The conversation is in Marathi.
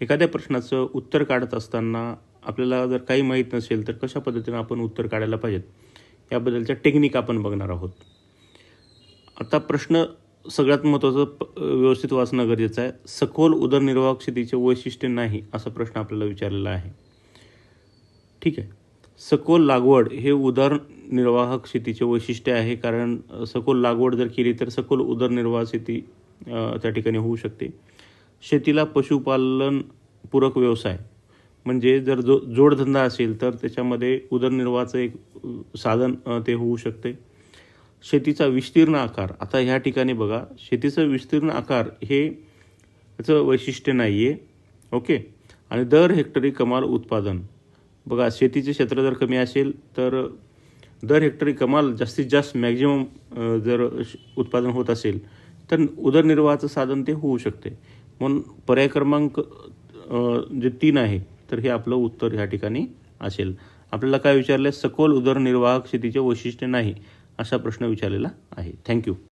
एखाद्या प्रश्नाचं उत्तर काढत असताना आपल्याला जर काही माहीत नसेल तर कशा पद्धतीनं आपण उत्तर काढायला पाहिजेत? याबद्दलच्या टेक्निक आपण बघणार आहोत. आता प्रश्न सगळ्यात महत्त्वाचं प- व्यवस्थित वाचणं गरजेचं आहे. सखोल उदरनिर्वाहक शेतीचे वैशिष्ट्य नाही असा प्रश्न आपल्याला विचारलेला आहे. ठीक आहे. सखोल लागवड हे उदरनिर्वाहक शेतीचे वैशिष्ट्य आहे कारण सखोल लागवड जर केली तर सखोल उदरनिर्वाह शेती त्या ठिकाणी होऊ शकते. शेतीला पशुपालन पूरक व्यवसाय. म्हणजे जर जो जोडधंदा असेल तर त्याच्यामध्ये उदरनिर्वाहाचं एक साधन ते होऊ शकते. शेतीचा विस्तीर्ण आकार आता ह्या ठिकाणी बघा शेतीचं विस्तीर्ण आकार हे याचं वैशिष्ट्य नाही आहे ओके? आणि दर हेक्टरी कमाल उत्पादन. बघा शेतीचे क्षेत्र जर कमी असेल तर दर हेक्टरी कमाल जास्तीत जास्त मॅक्झिमम जर उत्पादन होत असेल तर उदरनिर्वाहाचं साधन ते होऊ शकते. म्हणून पर्याय क्रमांक जे तीन आहे तर हे आपलं उत्तर ह्या ठिकाणी असेल. आपल्याला काय विचारलं सखोल उदरनिर्वाहक शेतीचे वैशिष्ट्य नाही असा प्रश्न विचारलेला आहे. थँक्यू